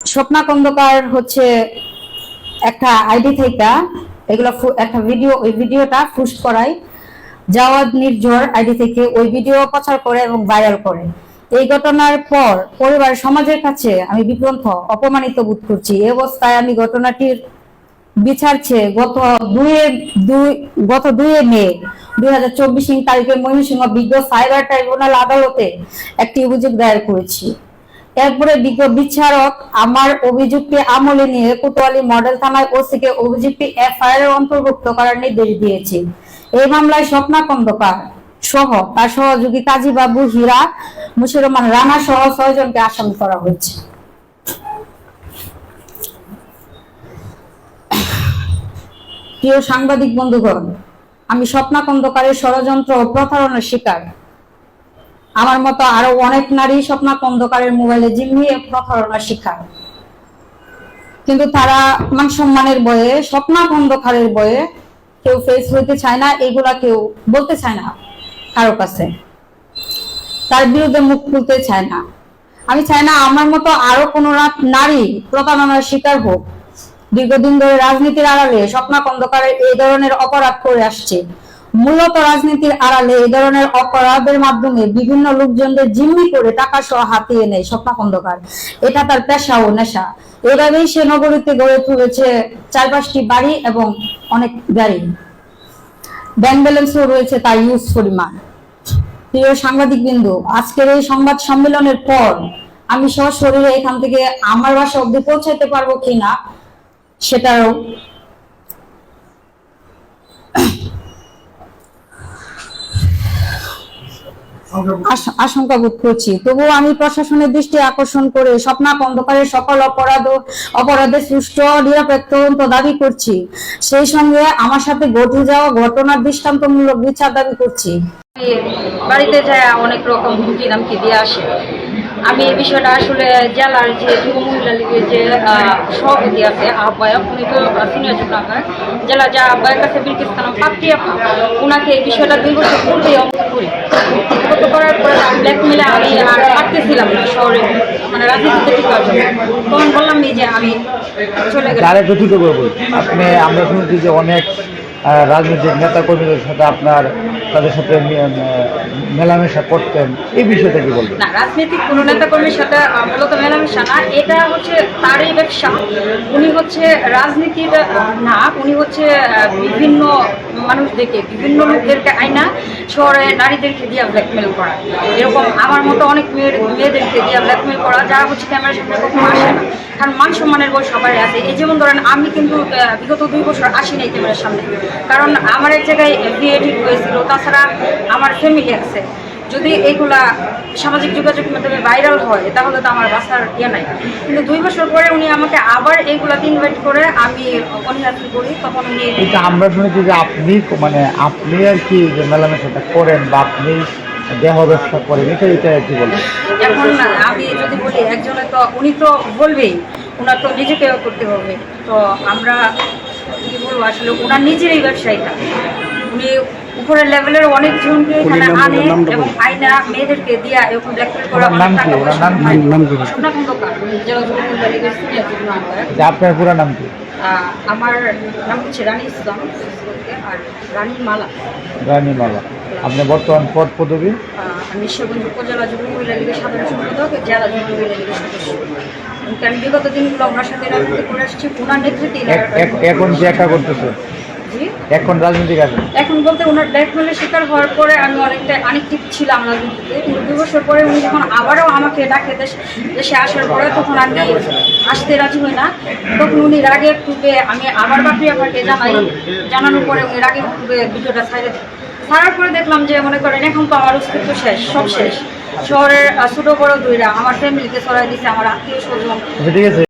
স্বপ্না খন্দকার হচ্ছে একটা আইডি থেকে এগুলো একটা ভিডিও, ওই ভিডিওটা ফুস করায়। জাওয়াদ নির্ঝর আইডি থেকে ওই ভিডিও প্রচার করে এবং ভাইরাল করে। এই ঘটনার পর পরিবার সমাজের কাছে আমি বিভ্রান্ত, অপমানিত বোধ করছি। এই অবস্থায় আমি ঘটনাটির বিচার চেয়ে গত দুয়ে দুই, গত দুয়ে মে দুই হাজার চব্বিশ তারিখে ময়মনসিংহ বিজ্ঞ সাইবার ট্রাইব্যুনাল আদালতে একটি অভিযোগ দায়ের করেছি। এরপরে বিচারক আমার অভিযোগটি আমলে নিয়ে কোতোয়ালি মডেল থানায় ওসিকে অভিযোগটি এফআইআর এর অন্তর্ভুক্ত করার নির্দেশ দিয়েছে। এই মামলায় স্বপ্না খন্দকার সহ তার সহযোগী কাজী বাবু হীরা, মুশির রহমান রানা সহ ছয়জনকে আসামি করা হয়েছে। প্রিয় সাংবাদিক বন্ধুগণ, আমি স্বপ্না খন্দকারের ষড়যন্ত্র ও প্রতারণার শিকার। আমার মতো আরও অনেক নারী স্বপ্না খন্দকারের মোবাইলে জিম্মি প্রতারণার শিকার কিন্তু তারা মান সম্মানের বয়ে, স্বপ্না খন্দকারের বয়ে কেউ ফেস হইতে চায় না, এগুলা কেউ বলতে চায় না কারও কাছে। তার বিরুদ্ধে মুখ খুলতে চায় না। আমি চাই না আমার মতো আরও কোন নারী প্রতারণার শিকার হোক। দীর্ঘদিন ধরে রাজনীতির আড়ালে স্বপ্না খন্দকারের এই ধরনের অপরাধ করে আসছে। মূলত রাজনীতির আড়ালে এই ধরনের অপরাধের মাধ্যমে বিভিন্ন লোকজনদের জিম্মি করে টাকা সহ হাতিয়ে নেয় স্বপ্না খন্দকার। এটা তার পেশা ও নেশা। এভাবেই সে নগরীতে গড়ে তুলেছে চার পাঁচটি বাড়ি এবং অনেক গাড়ি। ব্যাংক ব্যালেন্সও রয়েছে তার ইউজ পরিমাণ। প্রিয় সাংবাদিক বিন্দু আজকের এই সংবাদ সম্মেলনের পর আমি সশরীরে এখান থেকে আমার বাসা অব্দি পৌঁছাতে পারব কিনা সেটাও আশ- আশঙ্কা বোধ করছি। তবুও আমি প্রশাসনের দৃষ্টি আকর্ষণ করে স্বপ্না খন্দকারের সকল অপরাধ অপরাধের সুষ্ঠু, নিরপেক্ষ তদন্ত দাবি করছি। সেই সঙ্গে আমার সাথে ঘটে যাওয়া ঘটনার দৃষ্টান্তমূলক বিচার দাবি করছি। বাড়িতে যায় অনেক রকম হুমকি দামকি দিয়ে আসে। আমি এই বিষয়টা আসলে জেলার যে যুব মহিলা লীগের যে সভাপতি আছে, আহ্বায়ক, উনি তো সিনিয়র যুব জেলা যা আহ্বায়ক আছে, বিলকিস্তানাম পাত্রী ওনাকে এই বিষয়টা দুই বছর পূর্বেই অবগত করি অবগত করার পরে ব্ল্যাকমেলে আমি আর পারতেছিলাম না শহরে মানে রাজনীতিতে টিকার জন্য তখন বললাম এই যে আমি চলে গেলাম। দুটো আপনি আমরা শুনেছি যে অনেক রাজনৈতিক নেতা কর্মীদের সাথে আপনার তাদের সাথে মেলামেশা করতেন। এই বিষয়টা কি বলবেন? না রাজনৈতিক কোনো নেতা কর্মীর সাথে মূলত মেলামেশা না। এটা হচ্ছে তারই ব্যবসা উনি হচ্ছে রাজনীতির না উনি হচ্ছে বিভিন্ন মানুষদেরকে বিভিন্ন লোকদেরকে আইনা শহরে নারীদেরকে দিয়ে ব্ল্যাকমেল করা। এরকম আমার মতো অনেক মেয়ের, মেয়েদেরকে দিয়ে ব্ল্যাকমেল করা যারা হচ্ছে ক্যামেরার সামনে কখনো আসে না। কারণ মান সম্মানের বই সবাই আছে। এই যেমন ধরেন, আমি কিন্তু বিগত দুই বছর আসি নাই ক্যামেরার সামনে। কারণ আমার এক জায়গায় বিয়ে ঠিক হয়েছিল, তাছাড়া আমার ফ্যামিলি আছে। যদি এইগুলা সামাজিক যোগাযোগ মাধ্যমে ভাইরাল হয় তাহলে তো আমার বাসার ইয়ে নাই। কিন্তু দুই বছর পরে উনি আমাকে আবার এইগুলাতে ইনভাইট করে আমি অনিহাতি করি তখন উনি আমরা শুনেছি যে আপনি মানে আপনি আর কি যে মেলামেশাটা করেন বা আপনি দেহ ব্যবসা করেন এটা এটা আর কি বলবেন এখন আমি যদি বলি একজনে তো উনি তো বলবেই ওনার তো নিজেকে করতে হবে। তো আমরা কি বলব আসলে ওনার নিজের এই ব্যবসায়ীটা। উনি উপরের লেভেলের অনেকজনকে এখানে আনে এবং আইনা মেয়েদেরকে দিয়া এরকম ব্ল্যাকমেল করা নাম কি? ওনার কি? কি। যে আপনার পুরো নাম কি? আমার নাম হচ্ছে রানী ইসলাম। আর রানী মালা। রানী মালা। আপনি বর্তমান পদ পদবী? আমি ঈশ্বরগঞ্জ উপজেলা যুব মহিলা লীগের সাধারণ সম্পাদক জেলা যুব মহিলা লীগের সদস্য। আমি বিগত দিনগুলো ওনার সাথে রাজনীতি করে আসছি। ওনার নেতৃত্বে এখন কি একা করতেছে? এখন রাজনীতি আছে এখন বলতে ওনার ব্ল্যাকমেলের শিকার হওয়ার পরে আমি অনেকটা অনেকটিক ছিলাম রাজনীতিতে। কিন্তু দু বছর পরে উনি যখন আবারও আমাকে ডাকে দেশ আসার পরে তখন আমি আসতে রাজি হই না। তখন উনি রাগে খুবই আমি আবার বাপি আমাকে জানাই জানানোর পরে উনি রাগে ভিডিওটা ছাড়ে দেন ছাড়ার পরে দেখলাম যে মনে করেন এখন তো আমার অস্তিত্ব শেষ সব শেষ। শহরের ছোট বড় দুইরা আমার ফ্যামিলিতে ছড়াই দিছে আমার আত্মীয় স্বজন। আচ্ছা